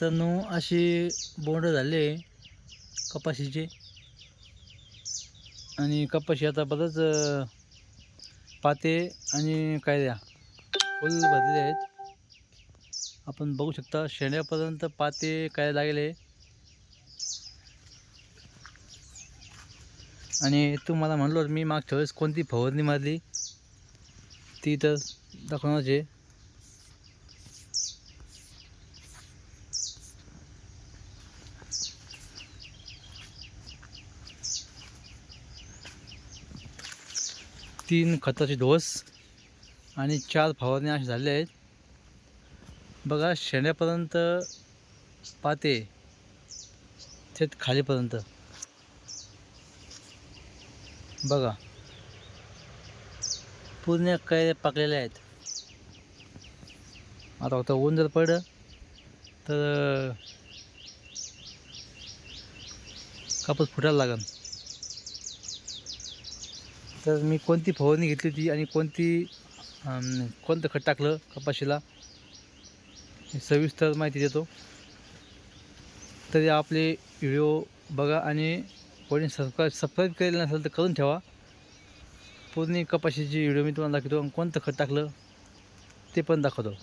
मित्रांनो अशी बोंड झाले कपाशीचे. आणि कपाशी आता बरंच पाते आणि कायद्या फुल भरलेले आहेत. आपण बघू शकता शेण्यापर्यंत पाते काय लागले. आणि तुम्हाला म्हणलो मी मागच्या वेळेस कोणती फवारणी मारली ती तर दाखवणार तीन खताचे डोस आणि चार फवारणी असे झाले आहेत. बघा शेण्यापर्यंत पाते थेट खालीपर्यंत. बघा पूर्ण कैऱ्या पाकलेले आहेत. आता फक्त ऊन जर पडलं तर कापूस फुटायला लागेल. तर मी कोणती फवारणी घेतली होती आणि कोणती कोणतं खत टाकलं कपाशीला सविस्तर माहिती देतो. तरी आपले व्हिडिओ बघा आणि कोणी सबस्क्राईब सबस्क्राईब केलेलं नसेल तर करून ठेवा. पूर्ण कपाशीची व्हिडिओ मी तुम्हाला दाखवतो आणि कोणतं खत टाकलं ते पण दाखवतो.